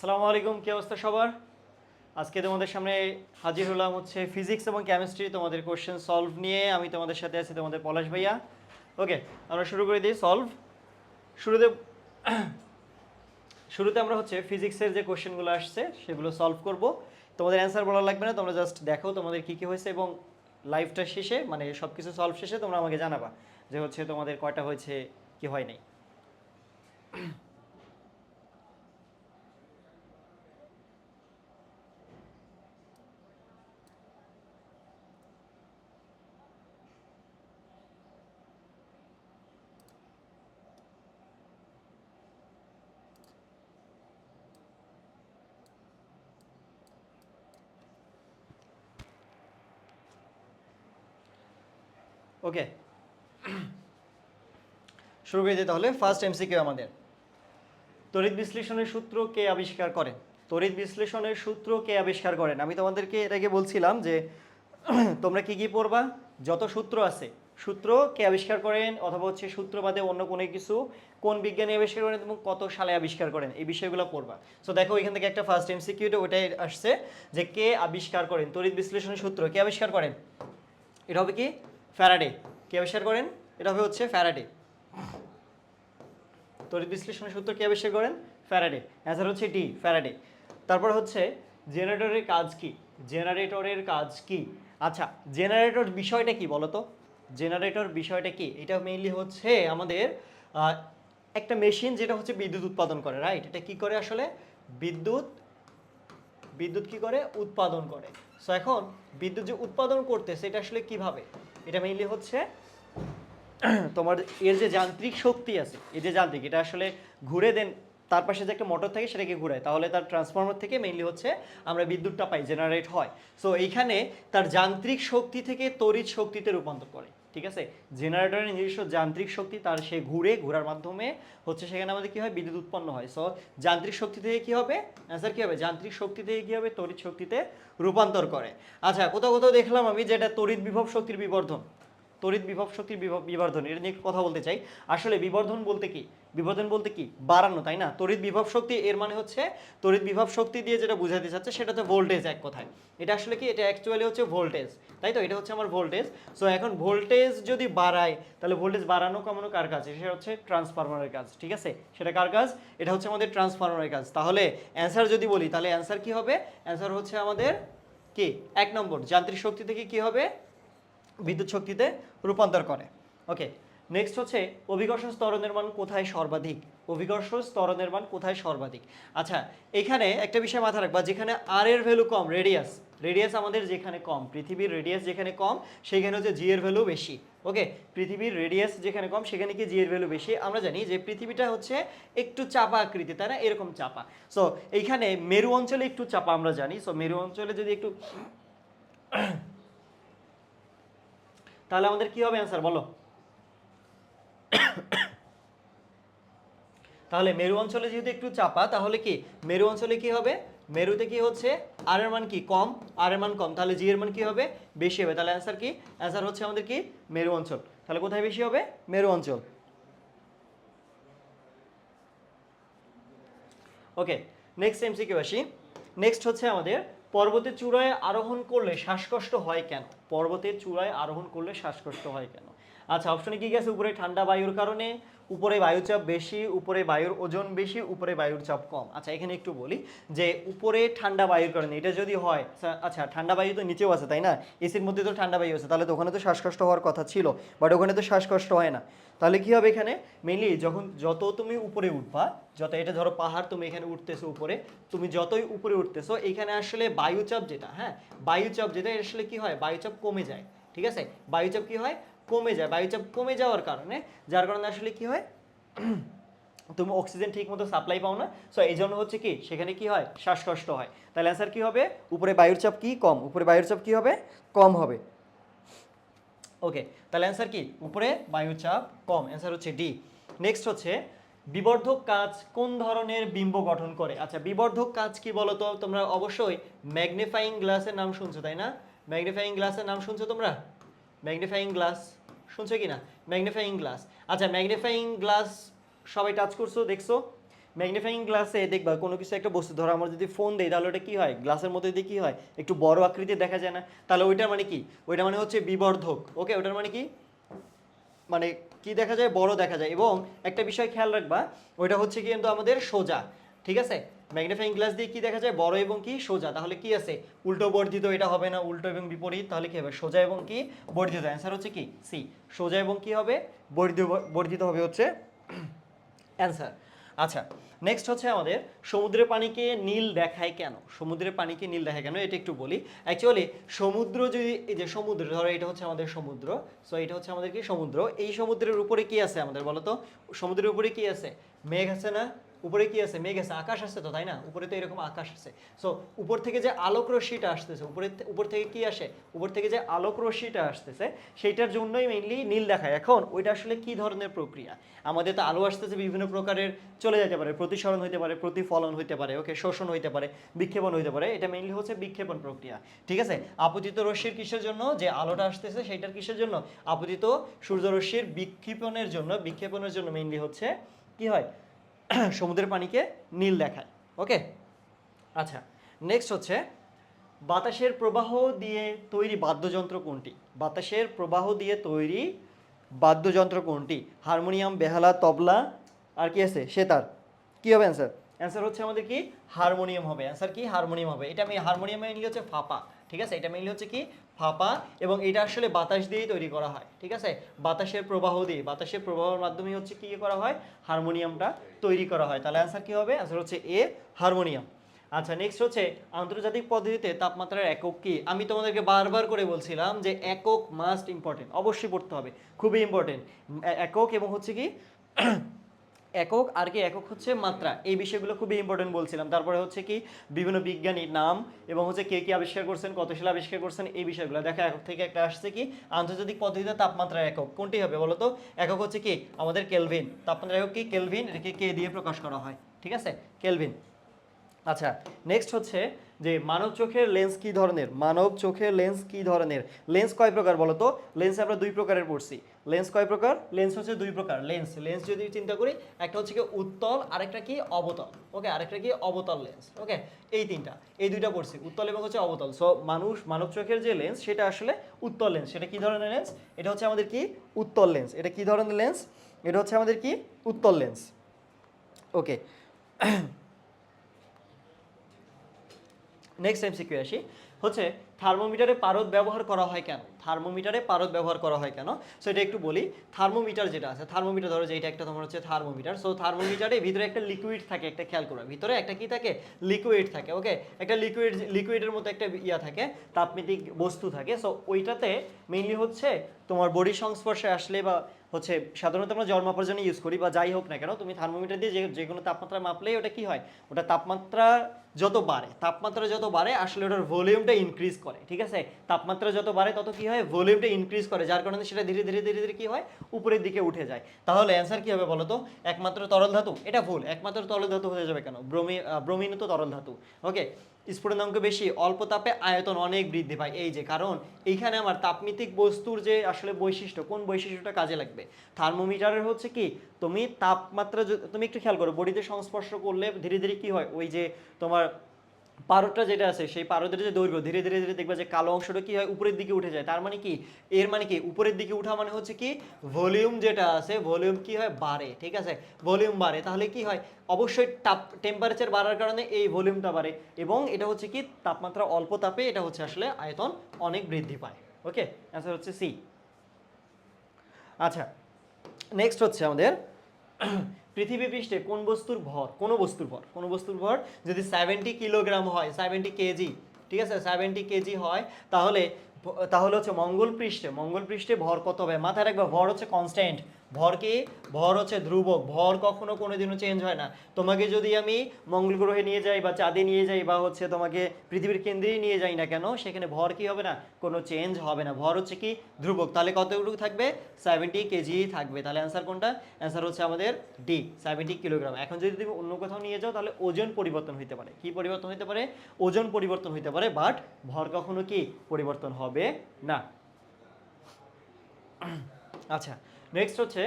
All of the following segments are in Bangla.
আসসালামু আলাইকুম, কি অবস্থা সবার? আজকে তোমাদের সামনে হাজির হলাম হচ্ছে ফিজিক্স এবং কেমিস্ট্রি তোমাদের কোশ্চেন সলভ নিয়ে। আমি তোমাদের সাথে আছি তোমাদের পলাশ ভাইয়া। ওকে আমরা শুরু করে দিই সলভ শুরুতে শুরুতে আমরা হচ্ছে ফিজিক্সের যে কোশ্চেনগুলো আসছে, সেগুলো সলভ করব। তোমাদের অ্যান্সার বলা লাগবে না, তোমরা জাস্ট দেখো তোমাদের কী কী হয়েছে এবং লাইভটা শেষে মানে সব কিছু সলভ শেষে তোমরা আমাকে জানাবা যে হচ্ছে তোমাদের কয়টা হয়েছে, কি হয় নাই। ওকে শুরু করে দিই তাহলে ফার্স্ট এমসিকিউ আমাদের। তড়িৎ বিশ্লেষণের সূত্র কে আবিষ্কার করেন তড়িৎ বিশ্লেষণের সূত্র কে আবিষ্কার করেন? আমি তোমাদেরকে এর আগে বলছিলাম যে, তোমরা কি কি পড়বা? যত সূত্র আছে, সূত্র কে আবিষ্কার করেন? অথবা হচ্ছে সূত্র বাদে অন্য কোনো কিছু কোন বিজ্ঞানী আবিষ্কার করেন এবং কত সালে আবিষ্কার করেন? এই বিষয়গুলো পড়বা। সো দেখো, এখান থেকে একটা ফার্স্ট এমসিকিউটা ওটাই আসছে যে, কে আবিষ্কার করেন? তড়িৎ বিশ্লেষণের সূত্র কে আবিষ্কার করেন? এটা হবে কি? ফ্যারাডে। কে আবিষ্কার করেন? এটা হবে হচ্ছে ফ্যারাডে। তড়িৎ বিশ্লেষণের সূত্র কে আবিষ্কার করেন? ফ্যারাডে। অ্যান্সার হচ্ছে ডি, ফ্যারাডে। তারপর হচ্ছে জেনারেটরের কাজ কি? জেনারেটরের কাজ কি? আচ্ছা জেনারেটর বিষয়টা কি বলো তো জেনারেটর বিষয়টা কি? এটা মেইনলি হচ্ছে আমাদের একটা মেশিন যেটা হচ্ছে বিদ্যুৎ উৎপাদন করে রাইট এটা কি করে আসলে? বিদ্যুৎ বিদ্যুৎ কি করে? উৎপাদন করে। সো এখন বিদ্যুৎ যে উৎপাদন করতেছে, এটা আসলে কীভাবে? এটা মেইনলি হচ্ছে তোমার এর যে যান্ত্রিক শক্তি আছে, এই যে যান্ত্রিক, এটা আসলে ঘুরে দেন, তার পাশে যে একটা মোটর থাকে সেটাকে ঘুরায়। তাহলে তার ট্রান্সফর্মার থেকে মেইনলি হচ্ছে আমরা বিদ্যুৎটা পাই জেনারেট হয়। সো এইখানে তার যান্ত্রিক শক্তি থেকে তড়িৎ শক্তিতে রূপান্তর করে। ঠিক আছে? জেনারেটরের নিজস্ব যান্ত্রিক শক্তি, তার সে ঘুরে, ঘোরার মাধ্যমে হচ্ছে সেখানে আমাদের কি হয়? বিদ্যুৎ উৎপন্ন হয়। সো যান্ত্রিক শক্তি থেকে কি হবে? অ্যান্সার কি হবে? যান্ত্রিক শক্তি থেকে কি হবে? তড়িৎ শক্তিতে রূপান্তর করে। আচ্ছা কোথাও কোথাও দেখলাম আমি যেটা তড়িৎ বিভব শক্তির বিবর্ধন। তড়িৎ বিভব শক্তির বিবর্ধন, এটা নিয়ে কথা বলতে চাই। আসলে বিবর্ধন বলতে কি? বিবর্ধন বলতে কি? বাড়ানো, তাই না? তড়িৎ বিভব শক্তি এর মানে হচ্ছে, তড়িৎ বিভব শক্তি দিয়ে যেটা বোঝাতে চাচ্ছে সেটা হচ্ছে ভোল্টেজ এক কথায়। এটা আসলে কি? এটা অ্যাকচুয়ালি হচ্ছে ভোল্টেজ তাই তো? এটা হচ্ছে আমার ভোল্টেজ সো এখন ভোল্টেজ যদি বাড়ায়, তাহলে ভোল্টেজ বাড়ানো কমানো কার কাজ? সেটা হচ্ছে ট্রান্সফরমারের কাজ, ঠিক আছে? সেটা কার কাজ? এটা হচ্ছে আমাদের ট্রান্সফরমারের কাজ। তাহলে অ্যান্সার যদি বলি, তাহলে অ্যান্সার কি হবে? অ্যান্সার হচ্ছে আমাদের কি? এক নম্বর, যান্ত্রিক শক্তি থেকে কি হবে? বিদ্যুৎ শক্তিতে রূপান্তর করে। ওকে নেক্সট হচ্ছে অভিকর্ষণ স্তরণের মান কোথায় সর্বাধিক? অভিকর্ষণ স্তরণের মান কোথায় সর্বাধিক? আচ্ছা এখানে একটা বিষয় মাথা রাখবা, যেখানে আর এর ভ্যালু কম রেডিয়াস রেডিয়াস আমাদের যেখানে কম, পৃথিবীর রেডিয়াস যেখানে কম, সেখানে হচ্ছে জি এর ভ্যালু বেশি। ওকে পৃথিবীর রেডিয়াস যেখানে কম, সেখানে কি জি এর ভ্যালু বেশি? আমরা জানি যে পৃথিবীটা হচ্ছে একটু চাপা আকৃতি, তাই না? এরকম চাপা। সো এইখানে মেরু অঞ্চলে একটু চাপা আমরা জানি। সো মেরু অঞ্চলে যদি একটু তাহলে আমাদের কি হবে অ্যান্সার বলো। তাহলে মেরু অঞ্চলে যেহেতু একটু চাপা, তাহলে কি? মেরু অঞ্চলে কি হবে? মেরুতে কি হচ্ছে? আর এর মান কি? কম। আর এর মান কম। তাহলে জি এর মান কি হবে? বেশি হবে। তাহলে অ্যান্সার কি? অ্যান্সার হচ্ছে আমাদের কি? মেরু অঞ্চল। তাহলে কোথায় বেশি হবে? মেরু অঞ্চল। ওকে নেক্সট এমসিকিউ আসি। নেক্সট হচ্ছে আমাদের পর্বতের চূড়ায় আরোহণ করলে শ্বাসকষ্ট হয় কেন? পর্বতের চূড়ায় আরোহণ করলে শ্বাসকষ্ট হয় কেন? আচ্ছা অপশনে কি গেছে? উপরে ঠান্ডা বায়ুর কারণে, উপরে বায়ুচাপ বেশি, উপরে বায়ুর ওজন বেশি, উপরে বায়ুর চাপ কম। আচ্ছা এখানে একটু বলি যে, উপরে ঠান্ডা বায়ুর কারণে, এটা যদি হয়, আচ্ছা- আচ্ছা ঠান্ডা বায়ু তো নিচেও আছে, তাই না? এসির মধ্যে তো ঠান্ডা বায়ু আছে, তাহলে তো ওখানে তো শ্বাসকষ্ট হওয়ার কথা ছিল বাট ওখানে তো শ্বাসকষ্ট হয় না। তাহলে কি হবে এখানে? মেনলি যখন যত তুমি উপরে উঠবা, যত, এটা ধরো পাহাড় তুমি এখানে উঠতেছো উপরে, তুমি যতই উপরে উঠতেছো, এখানে আসলে বায়ুচাপ যেটা হ্যাঁ? বায়ুচাপ যেটা আসলে কি হয়? বায়ুচাপ কমে যায়, ঠিক আছে? বায়ুচাপ কি হয়? কমে যায়, বায়ুচাপ কমে যাওয়ার কারণে, যার কারণে আসলে কি হয়? তুমি অক্সিজেন ঠিক মতো সাপ্লাই পাও না সো এই জন্য হচ্ছে কি, সেখানে কি হয়? শ্বাসকষ্ট হয়। তাহলে অ্যান্সার কি হবে? উপরে বায়ুর চাপ কি? কম। উপরে বায়ুর চাপ কি হবে? কম হবে। ওকে তাহলে অ্যান্সার কি? উপরে বায়ুর চাপ কম। অ্যান্সার হচ্ছে ডি নেক্সট হচ্ছে, বিবর্ধক কাজ কোন ধরনের বিম্ব গঠন করে? আচ্ছা বিবর্ধক কাজ কি বলতো? তোমরা অবশ্যই ম্যাগনিফাইং গ্লাসের নাম শুনছো, তাই না? ম্যাগনিফাইং গ্লাসের নাম শুনছো তোমরা? ম্যাগনিফাইং গ্লাস শুনছো কি না ম্যাগনিফাইং গ্লাস আচ্ছা ম্যাগনিফাইং গ্লাস সবাই টাচ করছ, দেখছ? ম্যাগনিফাইং গ্লাসে দেখবা, কোনো কিছু একটা বস্তু, ধরো আমরা যদি ফোন দেই, তাহলে ওটা কী হয়? গ্লাসের মধ্যে দিয়ে কি হয়? একটু বড় আকৃতি দেখা যায় না? তাহলে ওইটার মানে কি? ওইটা মানে হচ্ছে বিবর্ধক ওকে ওটার মানে কি? মানে কি দেখা যায়? বড় দেখা যায়। এবং একটা বিষয় খেয়াল রাখবা, ওইটা হচ্ছে কিন্তু আমাদের সোজা, ঠিক আছে? ম্যাগনিফাইং গ্লাস দিয়ে কি দেখা যায়? বড় এবং কি? সোজা। তাহলে কি আছে? উল্টো বর্ধিত এটা হবে না, উল্টো এবং বিপরীত। তাহলে কি হবে? সোজা এবং কি? বর্ধিত। অ্যান্সার হচ্ছে কি? সি সোজা এবং কি হবে? বর্ধিত বর্ধিত হবে হচ্ছে অ্যান্সার আচ্ছা নেক্সট হচ্ছে আমাদের সমুদ্রের পানিকে নীল দেখায় কেন? সমুদ্রের পানিকে নীল দেখায় কেন? এটা একটু বলি। অ্যাকচুয়ালি সমুদ্র যদি এই যে সমুদ্র, ধরো এটা হচ্ছে আমাদের সমুদ্র। সো এটা হচ্ছে আমাদের কি? সমুদ্র। এই সমুদ্রের উপরে কি আছে আমাদের বলো তো সমুদ্রের উপরে কি আছে? মেঘ আছে না? উপরে কি আছে? মেঘ আছে, আকাশ আছে তো, তাই না? উপরে তো এরকম আকাশ আছে। সো উপর থেকে যে আলোক রশ্মিটা আসতেছে, উপরে উপর থেকে কি আসে? উপর থেকে যে আলোক রশ্মিটা আসতেছে, সেইটার জন্যই মেইনলি নীল দেখায়। এখন, ওইটা আসলে কি ধরনের প্রক্রিয়া? আমাদের তো আলো আসতেছে, বিভিন্ন প্রকারের চলে যেতে পারে। প্রতিসরণ হইতে পারে, প্রতিফলন হইতে পারে ওকে শোষণ হইতে পারে, বিক্ষেপণ হইতে পারে। এটা মেইনলি হচ্ছে বিক্ষেপণ প্রক্রিয়া। ঠিক আছে? আপতিত রশ্মির কিসের জন্য? যে আলোটা আসতেছে, সেইটার কিসের জন্য? আপতিত সূর্যরশ্মির বিক্ষেপণের জন্য বিক্ষেপণের জন্য মেইনলি হচ্ছে, কি হয়? সমুদ্রের পানিকে নীল দেখায় ওকে আচ্ছা নেক্সট হচ্ছে বাতাসের প্রবাহ দিয়ে তৈরি বাদ্যযন্ত্র কোনটি? বাতাসের প্রবাহ দিয়ে তৈরি বাদ্যযন্ত্র কোনটি? হারমোনিয়াম, বেহালা, তবলা, আর কি আছে? সেতার। কি হবে অ্যান্সার অ্যান্সার হচ্ছে আমাদের কি? হারমোনিয়াম হবে। অ্যান্সার কি? হারমোনিয়াম হবে। এটা আমি হারমোনিয়াম মেইনলি হচ্ছে ফাপা, ঠিক আছে? এটা মেইনলি হচ্ছে কি? ফাপা এবং এটা আসলে বাতাস দিয়েই তৈরি করা হয়, ঠিক আছে? বাতাসের প্রবাহ দিয়ে, বাতাসের প্রবাহের মাধ্যমে হচ্ছে কি করা হয়? হারমোনিয়ামটা তৈরি করা হয়। তাহলে অ্যান্সার কি হবে? অ্যান্সার হচ্ছে এ হারমোনিয়াম। আচ্ছা নেক্সট হচ্ছে আন্তর্জাতিক পদ্ধতিতে তাপমাত্রার একক কি? আমি তোমাদেরকে বারবার করে বলছিলাম যে একক মাস্ট ইম্পর্টেন্ট অবশ্যই পড়তে হবে। খুবই ইম্পর্টেন্ট একক এবং হচ্ছে কি? একক, আর কি একক হচ্ছে মাত্রা। এই বিষয়গুলো খুবই ইম্পর্টেন্ট বলছিলাম। তারপরে হচ্ছে কি, বিভিন্ন বিজ্ঞানীর নাম এবং হচ্ছে কে কি আবিষ্কার করছেন, কত সালে আবিষ্কার করছেন, এই বিষয়গুলো। দেখো, একক থেকে একটা আসছে কি, আন্তর্জাতিক পদ্ধতিতে তাপমাত্রা একক। কোনটি হবে বলো তো? একক হচ্ছে কি, আমাদের কেলভিন। তাপমাত্রা একক কি? কেলভিন, এটাকে কে দিয়ে প্রকাশ করা হয়। ঠিক আছে? কেলভিন। আচ্ছা নেক্সট হচ্ছে যে মানব চোখের লেন্স কি ধরনের? মানব চোখের লেন্স কি ধরনের? লেন্স কয় প্রকার বলো তো? লেন্স আমরা দুই প্রকারের পড়ছি। লেন্স কয় প্রকার? লেন্স হচ্ছে দুই প্রকার। লেন্স লেন্স যদি চিন্তা করি, একটা হচ্ছে কি উত্তল, আরেকটা কি অবতল। ওকে আরেকটা কি অবতল লেন্স ওকে এই তিনটা। এই দুইটা পড়ছি, উত্তল এবং হচ্ছে অবতল। সো মানুষ, মানব চোখের যে লেন্স সেটা আসলে উত্তল লেন্স সেটা কি ধরনের লেন্স এটা হচ্ছে আমাদের কি? উত্তল লেন্স এটা কি ধরনের লেন্স এটা হচ্ছে আমাদের কি? উত্তল লেন্স ওকে নেক্সট এমসিকিউ আসি। হচ্ছে থার্মোমিটারে পারদ ব্যবহার করা হয় কেন? থার্মোমিটারে পারদ ব্যবহার করা হয় কেন? সো এটা একটু বলি। থার্মোমিটার যেটা আছে থার্মোমিটার ধরো যে এটা একটা তোমার হচ্ছে থার্মোমিটার সো থার্মোমিটারে ভিতরে একটা লিকুইড থাকে, একটা খেয়াল করো। ভিতরে একটা কি থাকে? লিকুইড থাকে ওকে একটা লিকুইড লিকুইডের মতো একটা ইয়া থাকে, তাপমিতিক বস্তু থাকে। সো ওইটাতে মেইনলি হচ্ছে তোমার বডি সংস্পর্শে আসলে বা হচ্ছে সাধারণত আমরা জল মাপার জন্য ইউজ করি বা যাই হোক না কেন, তুমি থার্মোমিটার দিয়ে যে যে কোনো তাপমাত্রা মাপলেই ওটা কি হয়? ওটা তাপমাত্রা যত বাড়ে, তাপমাত্রা যত বাড়ে, আসলে ওটার ভলিউমটা ইনক্রিজ করে, ঠিক আছে? তাপমাত্রা যত বাড়ে, তত কি হয়? ভলিউমটা ইনক্রিজ করে, যার কারণে সেটা ধীরে ধীরে ধীরে ধীরে কি হয়? উপরের দিকে উঠে যায়। তাহলে অ্যান্সার কি হবে বলো তো একমাত্র তরল ধাতু, এটা ভুল, একমাত্র তরল ধাতু হয়ে যাবে কেন? ব্রোমি ব্রোমিন তো তরল ধাতু ওকে স্ফুটনাঙ্ক বেশি, অল্প তাপে আয়তন অনেক বৃদ্ধি পায়, এই যে, কারণ এইখানে আমার তাপমিতিক বস্তুর যে আসলে বৈশিষ্ট্য, কোন বৈশিষ্ট্যটা কাজে লাগবে? থার্মোমিটারের হচ্ছে কি? তুমি তাপমাত্রা তুমি একটু খেয়াল করো, বডিতে সংস্পর্শ করলে ধীরে ধীরে কি হয়? ওই যে তোমার পারদটা যেটা আছে, সেই পারদের যে দৈর্ঘ্য, ধীরে ধীরে ধীরে দেখবা যে কালো অংশটা কি হয়, উপরের দিকে উঠে যায়। তার মানে কি? এর মানে কি? উপরের দিকে উঠা মানে হচ্ছে কি? ভলিউম যেটা আছে, ভলিউম কি হয়? বাড়ে, ঠিক আছে? ভলিউম বাড়ে। তাহলে কি হয়? অবশ্যই তাপ টেম্পারেচার বাড়ার কারণে এই ভলিউমটা বাড়ে এবং এটা হচ্ছে কি? তাপমাত্রা অল্প তাপে এটা হচ্ছে আসলে আয়তন অনেক বৃদ্ধি পায়। ওকে? অ্যান্সার হচ্ছে সি আচ্ছা নেক্সট হচ্ছে আমাদের পৃথিবী পৃষ্ঠে কোন বস্তুর ভর? কোন বস্তুর ভর। কোন বস্তুর ভর যদি সেভেন্টি কিলোগ্রাম হয় সেভেন্টি কেজি ঠিক আছে? সেভেন্টি কেজি হয়, তাহলে তাহলে হচ্ছে মঙ্গল পৃষ্ঠে মঙ্গল পৃষ্ঠে ভর কত হবে? মাথায় রাখবে, ভর হচ্ছে কনস্ট্যান্ট ভর কি? ভর হচ্ছে ধ্রুবক। ভর কখনো কোনোদিনও চেঞ্জ হয় না। তোমাকে যদি আমি মঙ্গল গ্রহে নিয়ে যাই বা চাঁদে নিয়ে যাই বা হচ্ছে তোমাকে পৃথিবীর কেন্দ্রেই নিয়ে যাই না কেন, সেখানে ভর কি হবে না? কোনো চেঞ্জ হবে না। ভর হচ্ছে কি? ধ্রুবক। তাহলে কতটুকু থাকবে? সেভেন্টি কেজি থাকবে। তাহলে অ্যান্সার কোনটা? অ্যান্সার হচ্ছে আমাদের ডি সেভেন্টি কিলোগ্রাম এখন যদি তুমি অন্য কোথাও নিয়ে যাও, তাহলে ওজন পরিবর্তন হতে পারে। কি পরিবর্তন হতে পারে? ওজন পরিবর্তন হতে পারে বাট ভর কখনো কি পরিবর্তন হবে না। আচ্ছা নেক্সট হচ্ছে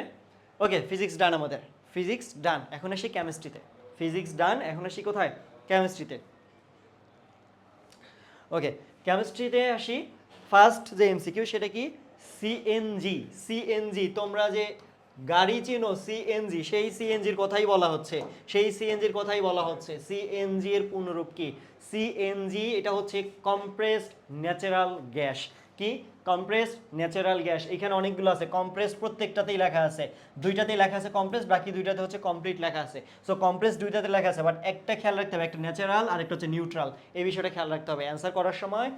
ওকে ফিজিক্স ডান আমাদের। ফিজিক্স ডান এখন আসি কেমিস্ট্রিতে ফিজিক্স ডান এখন আসি কোথায়? কেমিস্ট্রিতে ওকে কেমিস্ট্রিতে আসি ফার্স্ট যে এমসিকিউ সেটা কি? সিএনজি সিএনজি তোমরা যে গাড়ি চিনো সিএনজি সেই সিএনজির কথাই বলা হচ্ছে। সেই সিএনজির কথাই বলা হচ্ছে। সিএনজি এর পূর্ণরূপ কি? সিএনজি এটা হচ্ছে কম্প্রেসড ন্যাচারাল গ্যাস কি? কম্প্রেসড ন্যাচারাল গ্যাস এখানে অনেকগুলো আছে। কম্প্রেস প্রত্যেকটাতেই লেখা আছে। দুইটাতেই লেখা আছে কম্প্রেস বাকি দুইটাতে হচ্ছে কমপ্লিট লেখা আছে। সো কম্প্রেস দুইটাতে লেখা আছে বাট একটা খেয়াল রাখতে হবে, একটা ন্যাচারাল আর একটা হচ্ছে নিউট্রাল এই বিষয়টা খেয়াল রাখতে হবে। অ্যান্সার করার সময়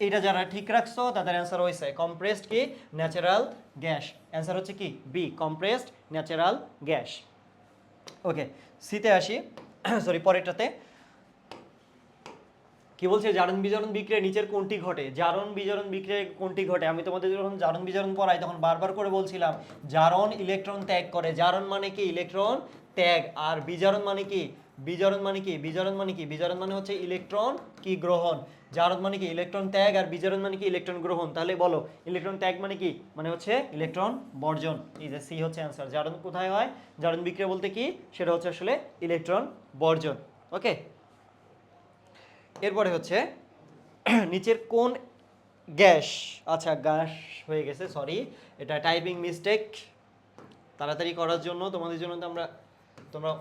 এটা যারা ঠিক রাখছো, তাদের অ্যান্সার হয়েছে কম্প্রেসড কি? ন্যাচারাল গ্যাস অ্যান্সার হচ্ছে কি? B compressed natural gas okay সিতে আসি। সরি পরেরটাতে। কি বলছে? জারণ বিজারণ বিক্রিয়া নিচের কোনটি ঘটে? জারণ বিজারণ বিক্রিয়া কোনটি ঘটে? আমি তোমাদের যখন জারণ বিজারণ পড়াই, তখন বারবার করে বলছিলাম, জারণ ইলেকট্রন ত্যাগ করে। জারণ মানে কি? ইলেকট্রন ত্যাগ। আর বিজারণ মানে কি? বিজারণ মানে কি? বিজারণ মানে কি? বিজারণ মানে হচ্ছে ইলেকট্রন কি গ্রহণ? জারণ মানে কি? ইলেকট্রন ত্যাগ। আর বিজারণ মানে কি? ইলেকট্রন গ্রহণ। তাহলে বলো, ইলেকট্রন ত্যাগ মানে কি? মানে হচ্ছে ইলেকট্রন বর্জন। এই যে সি হচ্ছে অ্যান্সার জারণ কোথায় হয়? জারণ বিক্রিয়া বলতে কি? সেটা হচ্ছে আসলে ইলেকট্রন বর্জন। ওকে এরপরে হচ্ছে, নিচের কোন গ্যাস আচ্ছা গ্যাস হয়ে গেছে সরি এটা টাইপিং মিস্টেক তাড়াতাড়ি করার জন্য তোমাদের জন্য তো আমরা, তোমরা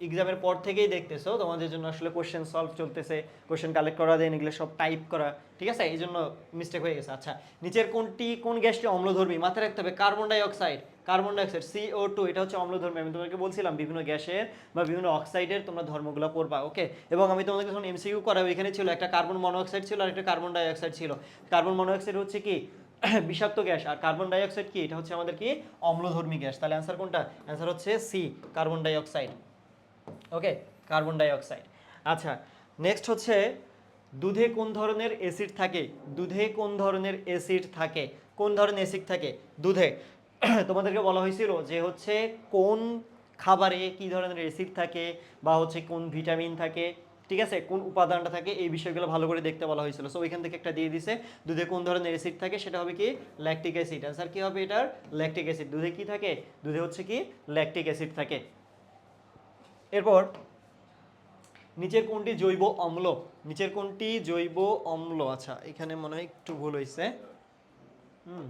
এক্সামের পর থেকেই দেখতেছো, তোমাদের জন্য আসলে কোশ্চেন সলভ চলতেছে কোশ্চেন কালেক্ট করা দেন এগুলো সব টাইপ করা, ঠিক আছে? এই জন্য মিস্টেক হয়ে গেছে। আচ্ছা নিচের কোনটি, কোন গ্যাসটি অম্লধর্মী? মাথায় রাখতে হবে carbon dioxide carbon dioxide CO two এটা হচ্ছে অম্লধর্মী। আমি তোমাকে বলছিলাম বিভিন্ন গ্যাসের বা বিভিন্ন অক্সাইডের তোমরা ধর্মগুলো পড়বা, ওকে? এবং আমি তোমাদের যখন এমসিকিউ করাবো। এখানে ছিল একটা কার্বন মনোঅক্সাইড ছিল আর একটা কার্বন ডাইঅক্সাইড ছিল। কার্বন মনোঅক্সাইড হচ্ছে কি? বিষাক্ত গ্যাস। আর কার্বন ডাইঅক্সাইড কি? এটা হচ্ছে আমাদের কি? অম্লধর্মী গ্যাস। তাহলে অ্যান্সার কোনটা? অ্যান্সার হচ্ছে C carbon dioxide. Okay? Carbon dioxide. আচ্ছা নেক্সট হচ্ছে দুধে কোন ধরনের অ্যাসিড থাকে? দুধে কোন ধরনের অ্যাসিড থাকে? কোন ধরনের অ্যাসিড থাকে? দুধে। তোমাদেরকে বলা হয়েছিল যে হচ্ছে কোন খাবারে কি ধরনের অ্যাসিড থাকে বা হচ্ছে কোন ভিটামিন থাকে, ঠিক আছে? কোন উপাদানটা থাকে, এই বিষয়গুলো ভালো করে দেখতে বলা হয়েছিল। সো ওইখান থেকে একটা দিয়ে দিছে, দুধে কোন ধরনের অ্যাসিড থাকে সেটা হবে কি? ল্যাকটিক অ্যাসিড অ্যান্সার কি হবে এটার? ল্যাকটিক অ্যাসিড দুধে কি থাকে? দুধে হচ্ছে কি? ল্যাকটিক অ্যাসিড থাকে। এরপর, নিচের কোনটি জৈব অম্ল? নিচের কোনটি জৈব অম্ল? আচ্ছা এখানে মনে হয় একটু ভুল হয়েছে হুম।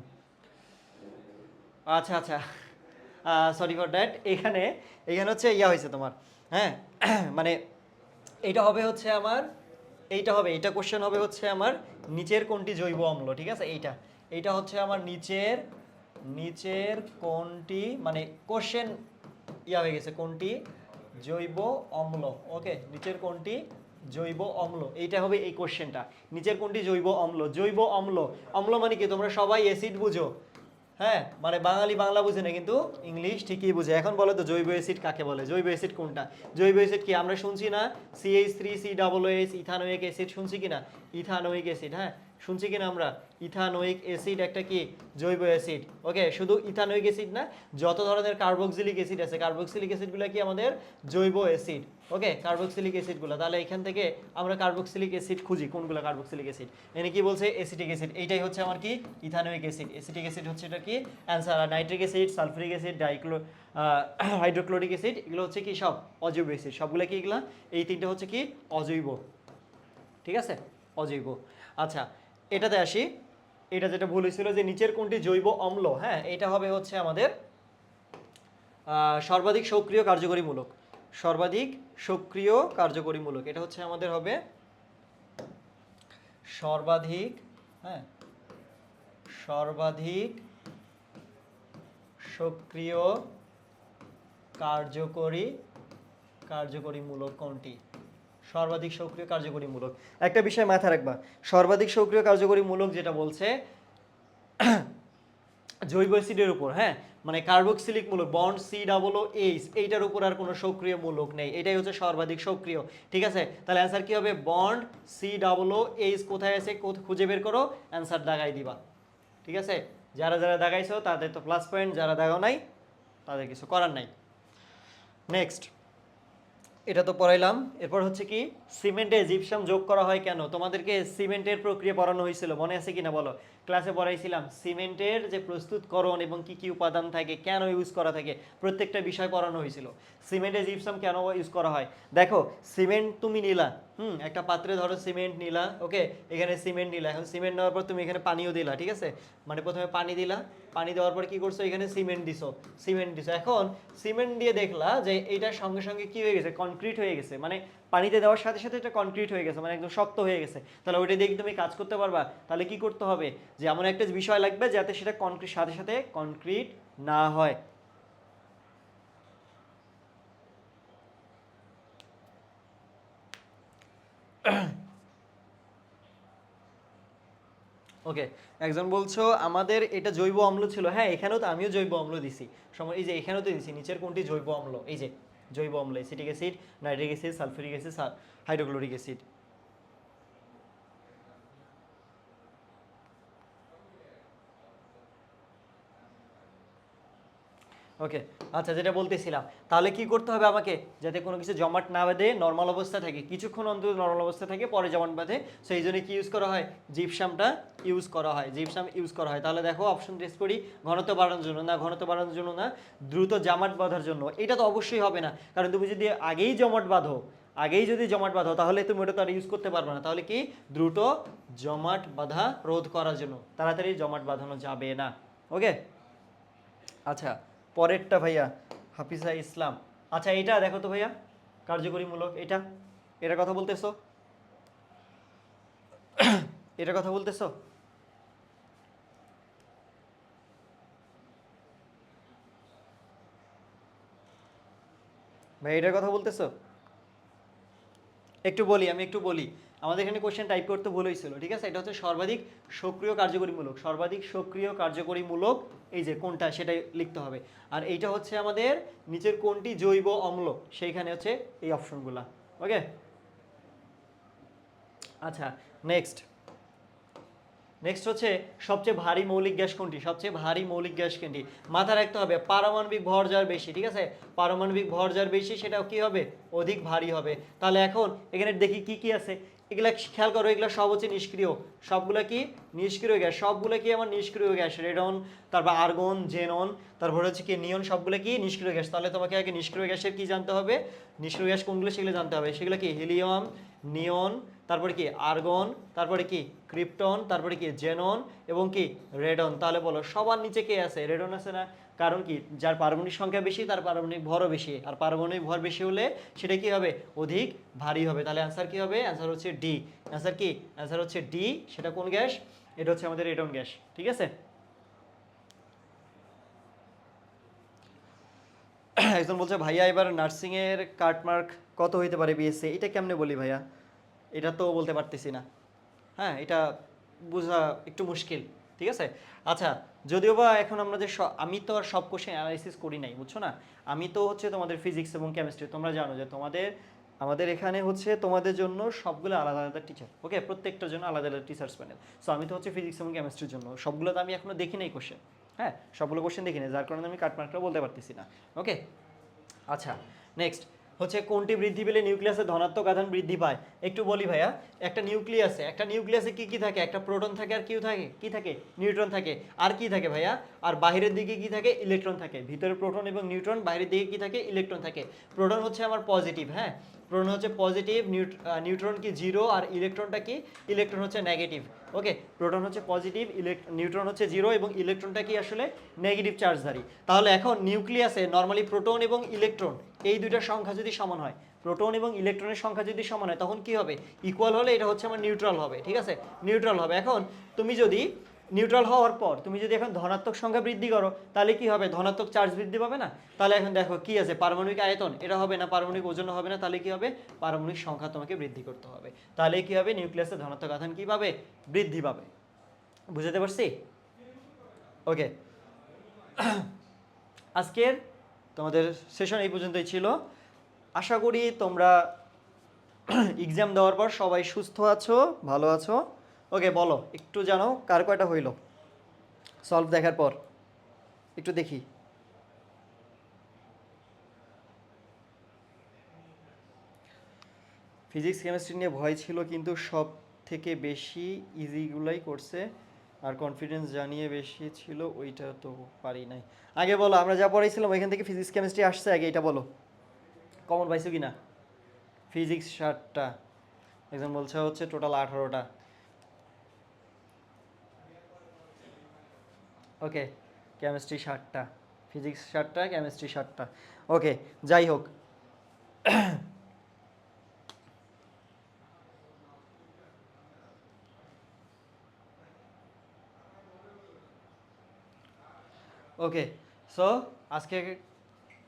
আচ্ছা আচ্ছা। সরি ফর দ্যাট এখানে এখানে হচ্ছে ইয়া হয়েছে তোমার হ্যাঁ? মানে এইটা হবে হচ্ছে আমার, এইটা হবে, এইটা কোশ্চেন হবে হচ্ছে আমার নিচের কোনটি জৈব অম্ল, ঠিক আছে? এইটা এইটা হচ্ছে আমার নিচের নিচের কোনটি মানে কোশ্চেন ইয়া হয়ে গেছে, কোনটি? জৈব অম্ল ওকে নিচের কোনটি? জৈব অম্ল, এইটা হবে এই কোশ্চেনটা নিচের কোনটি জৈব অম্ল? জৈব অম্ল। অম্ল মানে কি? তোমরা সবাই অ্যাসিড বুঝো। হ্যাঁ মানে বাঙালি বাংলা বুঝে না, কিন্তু ইংলিশ ঠিকই বুঝে। এখন বলো তো, জৈব অ্যাসিড কাকে বলে? জৈব অ্যাসিড কোনটা? জৈব অ্যাসিড কি আমরা শুনছি না? CH three C double H ethanoic acid শুনছি কিনা ইথানোয়িক অ্যাসিড হ্যাঁ? শুনছি কিনা আমরা? ইথানোয়িক অ্যাসিড একটা কি? জৈব অ্যাসিড। ওকে, শুধু ইথানোয়িক অ্যাসিড না, যত ধরনের কার্বক্সিলিক অ্যাসিড আছে, কার্বক্সিলিক অ্যাসিডগুলো কি আমাদের? জৈব অ্যাসিড। ওকে, কার্বক্সিলিক অ্যাসিডগুলো। তাহলে এখান থেকে আমরা কার্বক্সিলিক অ্যাসিড খুঁজি, কোনগুলো কার্বক্সিলিক অ্যাসিড। এনে কি বলছে? Acetic acid. এইটাই হচ্ছে আমার কি? Ethanoic acid. অ্যাসিটিক অ্যাসিড হচ্ছে এটা কি? অ্যান্সার, আর নাইট্রিক অ্যাসিড সালফিক অ্যাসিড, ডাইক্লো হাইড্রোক্লোরিক অ্যাসিড, এগুলো হচ্ছে কি সব? অজৈব অ্যাসিড। সবগুলো কি এগুলো? এই তিনটা হচ্ছে কি? অজৈব। ঠিক আছে? অজৈব। আচ্ছা এটাতে আসি। এটা যেটা ভুল হয়েছিল যে নিচের কোনটি জৈব অম্ল? হ্যাঁ এটা হবে হচ্ছে আমাদের সর্বাধিক সক্রিয় কার্যকরীমূলক। সর্বাধিক সক্রিয় কার্যকরীমূলক। এটা হচ্ছে আমাদের হবে সর্বাধিক হ্যাঁ সর্বাধিক সক্রিয় কার্যকরী, কার্যকরীমূলক কোনটি? সর্বাধিক সক্রিয় কার্যকরীমূলক। একটা বিষয় মাথায় রাখবা, সর্বাধিক সক্রিয় কার্যকরীমূলক যেটা বলছে, জৈব অ্যাসিডের উপর হ্যাঁ? মানে কার্বক্সিলিক মূলক বন্ড সি ডাবল এইচ, এইটার উপর আর কোনো সক্রিয় মূলক নেই। এটাই হচ্ছে সর্বাধিক সক্রিয়, ঠিক আছে? তাহলে অ্যান্সার কি হবে? বন্ড সি ডাবল এইচ কোথায় আছে? খুঁজে বের করো অ্যান্সার দাগাই দিবা। ঠিক আছে? যারা যারা দাগাইছো, তাদের তো প্লাস পয়েন্ট যারা দাগাও নাই, তাদের কিছু করার নাই। নেক্সট এটা তো পড়াইলাম। এরপর হচ্ছে কি, সিমেন্টে জিপসাম যোগ করা হয় কেন? তোমাদেরকে সিমেন্টের প্রক্রিয়া পড়ানো হয়েছিল, মনে আছে কিনা বলো? ক্লাসে পড়াইছিলাম, সিমেন্টের যে প্রস্তুতকরণ এবং কি কি উপাদান থাকে, কেন ইউজ করা থাকে, প্রত্যেকটা বিষয় পড়ানো হয়েছিল। সিমেন্টে জিপসাম কেন ইউজ করা হয়? দেখো, সিমেন্ট তুমি নিলা, হুম, একটা পাত্রে ধরো সিমেন্ট নিলা ওকে এখানে সিমেন্ট নিলা, এখন সিমেন্ট নেওয়ার পর তুমি এখানে পানিও দিলা, ঠিক আছে? মানে প্রথমে পানি দিলা, পানি দেওয়ার পর কি করছ, এখানে সিমেন্ট দিছো সিমেন্ট দিছো। এখন সিমেন্ট দিয়ে দেখলা যে এইটার সঙ্গে সঙ্গে কি হয়ে গেছে কনক্রিট হয়ে গেছে মানে পানিতে দেওয়ার সাথে সাথে এটা কনক্রিট হয়ে গেছে মানে একদম শক্ত হয়ে গেছে। তাহলে ওইটা দিয়ে তুমি কাজ করতে পারবা? তাহলে কি করতে হবে? যে এমন একটা বিষয় লাগবে যাতে সেটা কনক্রিট সাথে সাথে কনক্রিট না হয়। ওকে একজন বলছো, আমাদের এটা জৈব অম্ল ছিল। হ্যাঁ এখানেও তো আমিও জৈব অম্ল দিছি। সময়, এই যে এখানেও তো দিছি, নিচের কোনটি জৈব অম্ল? এই যে জৈব অম্ল acetic acid nitric acid sulphuric acid hydrochloric acid okay আচ্ছা যেটা বলতেছিলাম, তাহলে কি করতে হবে আমাকে? যাতে কোনো কিছু জমাট না বেঁধে নর্মাল অবস্থা থাকে, কিছুক্ষণ অন্তত নর্মাল অবস্থা থাকে, পরে জমাট বাঁধে, সেই জন্য কি ইউজ করা হয়? জিপসামটা ইউজ করা হয় জিপসাম ইউজ করা হয়। তাহলে দেখো অপশন টেস্ট করি, ঘনত্ব বাড়ানোর জন্য না, ঘনত্ব বাড়ানোর জন্য না, দ্রুত জামাট বাঁধার জন্য। এটা তো অবশ্যই হবে না, কারণ তুমি যদি আগেই জমাট বাঁধো, আগেই যদি জমাট বাঁধো, তাহলে তুমি ওটা তো আর ইউজ করতে পারবে না। তাহলে কি? দ্রুত জমাট বাঁধা রোধ করার জন্য। তাড়াতাড়ি জমাট বাঁধানো যাবে না। ওকে আচ্ছা পরেরটা ভাইয়া, হাফিজা ইসলাম। আচ্ছা এটা দেখো তো ভাইয়া, কার্যকরীমূলক এটা এটা কথা বলতেছো? এটা কথা বলতেছো? ভাই এটার কথা বলতেছো? একটু বলি, আমি একটু বলি। আমাদের এখানে কোয়েশ্চেন টাইপ করতে ভুল হয়েছিল, ঠিক আছে? এটা হচ্ছে সর্বাধিক সক্রিয় কার্যকরীমূলক, সর্বাধিক সক্রিয় কার্যকরীমূলক, এই যে কোনটা সেটাই লিখতে হবে। আর এইটা হচ্ছে আমাদের নিচের কোনটি? জৈব অম্ল, সেইখানে হচ্ছে এই অপশনগুলা ওকে আচ্ছা নেক্সট নেক্সট হচ্ছে সবচেয়ে ভারী মৌলিক গ্যাস কোনটি? সবচেয়ে ভারী মৌলিক গ্যাস কোনটি? মাথায় রাখতে হবে, পারমাণবিক ভর যার বেশি, ঠিক আছে? পারমাণবিক ভর যার বেশি, সেটাও কি হবে? অধিক ভারী হবে। তাহলে এখন এখানে দেখি কি কি আছে। এগুলা খেয়াল করো, এগুলো সব হচ্ছে নিষ্ক্রিয়। সবগুলো কি? নিষ্ক্রিয় গ্যাস। সবগুলো কি আমার নিষ্ক্রিয় গ্যাস? রেডন তারপর আর্গন জেনন তারপর হচ্ছে কি নিয়ন সবগুলো কি নিষ্ক্রিয় গ্যাস? তাহলে তোমাকে আগে নিষ্ক্রিয় গ্যাসের কি জানতে হবে? নিষ্ক্রিয় গ্যাস কোনগুলো সেগুলো জানতে হবে। সেগুলো কি? হিলিয়াম নিয়ন, তারপরে কি আর্গন, তারপরে কি ক্রিপ্টন, তারপরে কি জেনন এবং কি রেডন। তাহলে বলো, সবার নিচে কে আছে? রেডন আছে না? কারণ কি, যার পারমাণবিক সংখ্যা বেশি, তার পারমাণবিক ভরও বেশি। আর পারমাণবিক ভর বেশি হলে সেটা কি হবে? অধিক ভারী হবে। তাহলে অ্যান্সার কি হবে? অ্যান্সার হচ্ছে ডি অ্যান্সার কি? অ্যান্সার হচ্ছে ডি সেটা কোন গ্যাস? এটা হচ্ছে আমাদের রেডন গ্যাস। ঠিক আছে? একজন বলছে, ভাইয়া, এবার নার্সিংয়ের কাটমার্ক কত হইতে পারে বিএসসি এটা কেমনে বলি ভাইয়া? এটা তো বলতে পারতেছি না। হ্যাঁ এটা বোঝা একটু মুশকিল, ঠিক আছে? আচ্ছা যদিও বা এখন আমরা যে আমি তো আর সব কোশ্চেন অ্যানালাইসিস করি নাই, বুঝছ না? আমি তো হচ্ছে তোমাদের ফিজিক্স এবং কেমিস্ট্রি তোমরা জানো যে তোমাদের, আমাদের এখানে হচ্ছে তোমাদের জন্য সবগুলো আলাদা আলাদা টিচার ওকে প্রত্যেকটার জন্য আলাদা আলাদা টিচার্স প্যানেল সো আমি তো হচ্ছে ফিজিক্স এবং কেমিস্ট্রির জন্য সবগুলো তো আমি এখনও দেখি নাই কোশ্চেন হ্যাঁ? সবগুলো কোশ্চেন দেখি নাই, যার কারণে আমি কাটমার্কটা বলতে পারতেছি না ওকে আচ্ছা নেক্সট হচ্ছে কোনটি বৃদ্ধি পেলে নিউক্লিয়াসে ধনাত্মক আধান বৃদ্ধি পায়? একটু বলি ভাইয়া, একটা নিউক্লিয়াসে একটা নিউক্লিয়াসে কি কি থাকে? একটা প্রোটন থাকে আর কিউ থাকে? কি থাকে? নিউট্রন থাকে। আর কি থাকে ভাইয়া? আর বাইরের দিকে কি থাকে? ইলেকট্রন থাকে। ভিতরে প্রোটন এবং নিউট্রন, বাইরের দিকে কি থাকে? ইলেকট্রন থাকে। প্রোটন হচ্ছে আমার পজিটিভ হ্যাঁ? প্রোটন হচ্ছে পজিটিভ নিউট্রন কি জিরো আর ইলেকট্রনটা কি? ইলেকট্রন হচ্ছে নেগেটিভ ওকে প্রোটন হচ্ছে পজিটিভ নিউট্রন হচ্ছে জিরো এবং ইলেকট্রনটা কি আসলে? নেগেটিভ চার্জধারী তাহলে এখন নিউক্লিয়াসে নর্মালি প্রোটন এবং ইলেকট্রন এই দুইটার সংখ্যা যদি সমান হয় প্রোটন এবং ইলেকট্রনের সংখ্যা যদি সমান হয়, তখন কি হবে? ইকুয়াল হলে এটা হচ্ছে আমার নিউট্রাল হবে, ঠিক আছে? নিউট্রাল হবে। এখন তুমি যদি নিউট্রাল হওয়ার পর তুমি যদি এখন ধনাত্মক সংখ্যা বৃদ্ধি করো, তাহলে কি হবে? ধনাত্মক চার্জ বৃদ্ধি পাবে না? তাহলে এখন দেখো, কি আছে? পারমাণবিক আয়তন, এটা হবে না পারমাণবিক ওজন হবে না, তাহলে কি হবে? পারমাণবিক সংখ্যা তোমাকে বৃদ্ধি করতে হবে। তাহলে কি হবে? নিউক্লিয়াসের ধনাত্মক আধান কি পাবে? বৃদ্ধি পাবে। বুঝতে পারছি? ওকে আজকের তোমাদের সেশন এই পর্যন্তই ছিল। আশা করি তোমরা এক্সাম দেওয়ার পর সবাই সুস্থ আছো, ভালো আছো। ওকে, বলো, একটু জানো কার কয়টা হইল। সলভ দেখার পর, একটু দেখি। ফিজিক্স কেমিস্ট্রি নিয়ে ভয় ছিল, কিন্তু সব থেকে বেশি ইজিগুলাই করছে, আর কনফিডেন্স জানিয়ে বেশি ছিল, ওইটা তো পারি নাই। আগে বলো, আমরা যা পড়াইছিলাম, ওইখান থেকে ফিজিক্স কেমিস্ট্রি আসছে আগে, এটা বলো। কমন পাইছো কি না ফিজিক্স ষাটটা। একজন বলছে হচ্ছে টোটাল আঠারোটা। ওকে কেমিস্ট্রি ষাটটা ফিজিক্স ষাটটা কেমিস্ট্রি ষাটটা ওকে যাই হোক। ওকে সো আজকে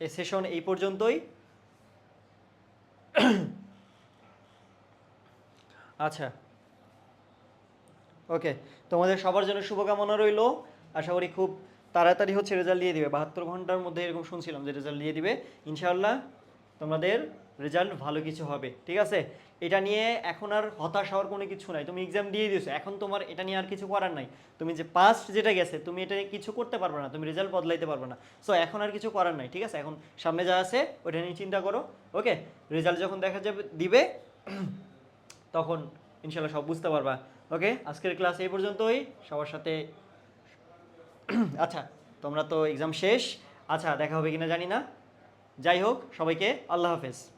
এই সেশন এই পর্যন্তই। আচ্ছা। ওকে তোমাদের সবার জন্য শুভকামনা রইল। আশা করি খুব তাড়াতাড়ি হচ্ছে রেজাল্ট দিয়ে দিবে। বাহাত্তর ঘণ্টার মধ্যে এরকম শুনছিলাম যে রেজাল্ট দিয়ে দিবে। ইনশাআল্লাহ তোমাদের রেজাল্ট ভালো কিছু হবে, ঠিক আছে? এটা নিয়ে এখন আর হতাশ হওয়ার কোনো কিছু নাই। তুমি এক্সাম দিয়ে দিয়েছ, এখন তোমার এটা নিয়ে আর কিছু করার নাই। তুমি যে পাস্ট যেটা গেছে, তুমি এটা নিয়ে কিছু করতে পারবে না, তুমি রেজাল্ট বদলাইতে পারবে না। সো এখন আর কিছু করার নাই, ঠিক আছে? এখন সামনে যা আছে ওটা নিয়ে চিন্তা করো ওকে রেজাল্ট যখন দেখা যাবে, দিবে, তখন ইনশাল্লাহ সব বুঝতে পারবা ওকে আজকের ক্লাস এই পর্যন্তই। সবার সাথে আচ্ছা তোমরা তো এক্সাম শেষ। আচ্ছা দেখা হবে কিনা জানি না। যাই হোক, সবাইকে আল্লাহ হাফেজ।